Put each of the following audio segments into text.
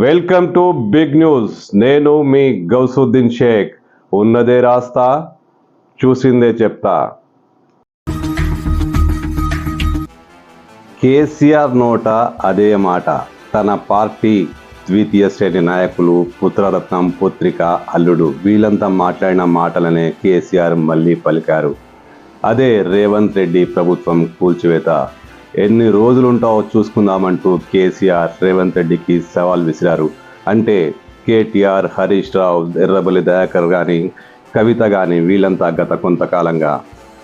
Welcome to big news. నేను మీ గౌసుద్దీన్ షేక్. ఉన్నదే రాస్తా చూసిందే చెప్తా. కేసీఆర్ నోట అదే మాట. తన పార్టీ ద్వితీయ శ్రేణి నాయకులు పుత్రరత్నం పుత్రిక అల్లుడు వీళ్ళంతా మాట్లాడిన మాటలనే కేసీఆర్ మళ్ళీ పలికారు. అదే రేవంత్ రెడ్డి ప్రభుత్వం కూల్చివేత. ఎన్ని రోజులుంటావో చూసుకుందామంటూ కేసీఆర్ రేవంత్ రెడ్డికి సవాల్ విసిరారు. అంటే కేటీఆర్ హరీష్ రావు ఎర్రబలి దయాకర్ కానీ కవిత కానీ వీళ్ళంతా గత కొంతకాలంగా.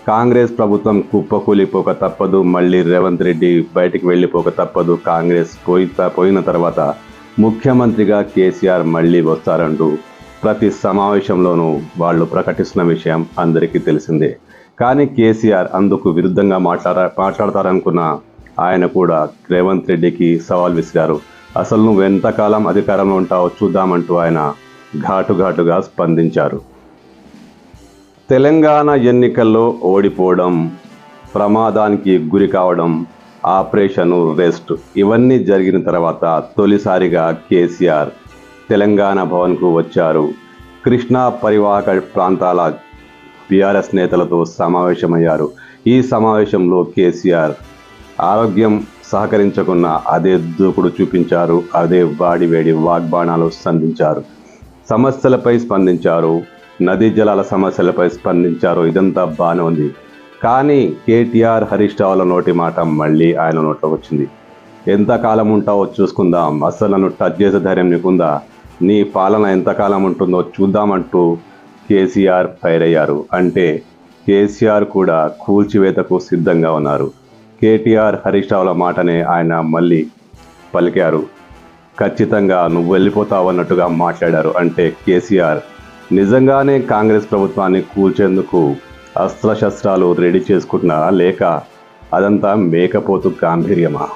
కాంగ్రెస్ ప్రభుత్వం కుప్పకూలిపోక తప్పదు మళ్ళీ రేవంత్ రెడ్డి బయటికి వెళ్ళిపోక తప్పదు కాంగ్రెస్ పోయి పోయిన తర్వాత ముఖ్యమంత్రిగా కేసీఆర్ మళ్ళీ వస్తారంటూ ప్రతి సమావేశంలోనూ వాళ్ళు ప్రకటిస్తున్న విషయం అందరికీ తెలిసిందే. కానీ కేసీఆర్ అందుకు విరుద్ధంగా మాట్లాడ మాట్లాడతారనుకున్న ఆయన కూడా రేవంత్ రెడ్డికి సవాల్ విసిరారు. అసలు నువ్వు ఎంతకాలం అధికారంలో ఉంటావో చూద్దామంటూ ఆయన ఘాటు ఘాటుగా స్పందించారు. తెలంగాణ ఎన్నికల్లో ఓడిపోవడం ప్రమాదానికి గురి కావడం ఆపరేషను రెస్ట్ ఇవన్నీ జరిగిన తర్వాత తొలిసారిగా కేసీఆర్ తెలంగాణ భవన్కు వచ్చారు. కృష్ణా పరివాహక ప్రాంతాల బీఆర్ఎస్ నేతలతో సమావేశమయ్యారు. ఈ సమావేశంలో కేసీఆర్ ఆరోగ్యం సహకరించకున్న అదే దూకుడు చూపించారు. అదే వాడివేడి వాగ్బాణాలు సంధించారు. సమస్యలపై స్పందించారు. నదీ జలాల సమస్యలపై స్పందించారు. ఇదంతా బాగానే ఉంది. కానీ కేటీఆర్ హరీష్ రావుల నోటి మాట మళ్ళీ ఆయన నోట్లో వచ్చింది. ఎంతకాలం ఉంటావో చూసుకుందాం. అసలు నన్ను టచ్ చేసే ధైర్యం నీకుందా? నీ పాలన ఎంతకాలం ఉంటుందో చూద్దామంటూ కేసీఆర్ ఫైర్ అయ్యారు అంటే కేసీఆర్ కూడా కూల్చివేతకు సిద్ధంగా ఉన్నారు. కేటీఆర్ హరీష్ రావుల మాటనే ఆయన మళ్ళీ పలికారు. ఖచ్చితంగా నువ్వు వెళ్ళిపోతావు అన్నట్టుగా మాట్లాడారు. అంటే కేసీఆర్ నిజంగానే కాంగ్రెస్ ప్రభుత్వాన్ని కూల్చేందుకు అస్త్రశస్త్రాలు రెడీ చేసుకుంటున్నారా? లేక అదంతా మేకపోతు గాంభీర్యమా?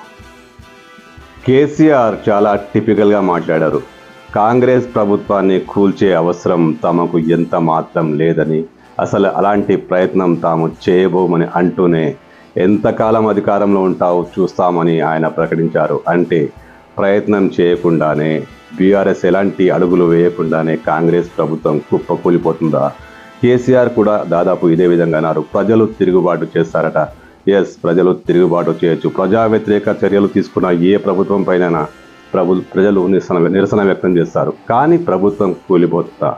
కేసీఆర్ చాలా టిపికల్గా మాట్లాడారు. కాంగ్రెస్ ప్రభుత్వాన్ని కూల్చే అవసరం తమకు ఎంత మాత్రం లేదని అసలు అలాంటి ప్రయత్నం తాము చేయబోమని అంటూనే ఎంతకాలం అధికారంలో ఉంటావు చూస్తామని ఆయన ప్రకటించారు. అంటే ప్రయత్నం చేయకుండానే బీఆర్ఎస్ ఎలాంటి అడుగులు వేయకుండానే కాంగ్రెస్ ప్రభుత్వం కుప్పకూలిపోతుందా? కేసీఆర్ కూడా దాదాపు ఇదే విధంగా అన్నారు. ప్రజలు తిరుగుబాటు చేస్తారట. ఎస్ ప్రజలు తిరుగుబాటు చేయొచ్చు. ప్రజా వ్యతిరేక చర్యలు తీసుకున్న ఏ ప్రభుత్వం పైన ప్రభు ప్రజలు నిరసన నిరసన వ్యక్తం చేస్తారు. కానీ ప్రభుత్వం కూలిపోతా.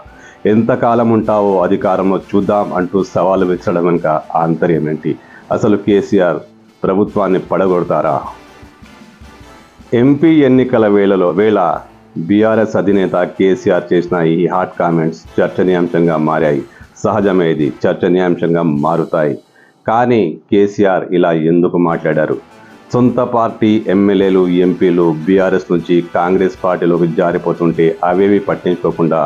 ఎంతకాలం ఉంటావో అధికారంలో చూద్దాం అంటూ సవాలు విచ్చడం వెనుక ఆంతర్యం ఏంటి? అసలు కేసీఆర్ ప్రభుత్వాన్ని పడగొడతారా? ఎంపీ ఎన్నికల వేళలో వేళ బీఆర్ఎస్ అధినేత కేసీఆర్ చేసిన ఈ హాట్ కామెంట్స్ చర్చనీయాంశంగా మారాయి. సహజమే ఇది చర్చనీయాంశంగా మారుతాయి. కానీ కేసీఆర్ ఇలా ఎందుకు మాట్లాడారు? సొంత పార్టీ ఎమ్మెల్యేలు ఎంపీలు బీఆర్ఎస్ నుంచి కాంగ్రెస్ పార్టీలోకి జారిపోతుంటే అవేవి పట్టించుకోకుండా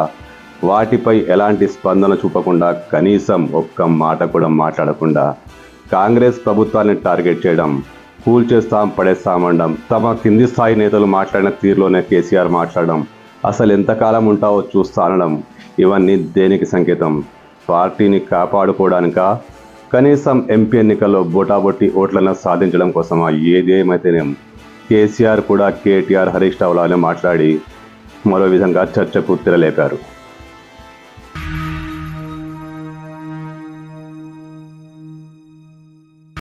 వాటిపై ఎలాంటి స్పందన చూపకుండా కనీసం ఒక్క మాట కూడా మాట్లాడకుండా కాంగ్రెస్ ప్రభుత్వాన్ని టార్గెట్ చేయడం కూల్ చేస్తాం పడేస్తామండం తమ కింది స్థాయి నేతలు మాట్లాడిన తీరులోనే కేసీఆర్ మాట్లాడడం అసలు ఎంతకాలం ఉంటావో చూస్తా అనడం ఇవన్నీ దేనికి సంకేతం? పార్టీని కాపాడుకోవడానికా? కనీసం ఎంపీ ఎన్నికల్లో బోటాబొట్టి ఓట్లను సాధించడం కోసమా? ఏదేమైతేనేం. కేసీఆర్ కూడా కేటీఆర్ హరీష్ రావులానే మాట్లాడి మరో విధంగా చర్చకు తెరలేపారు.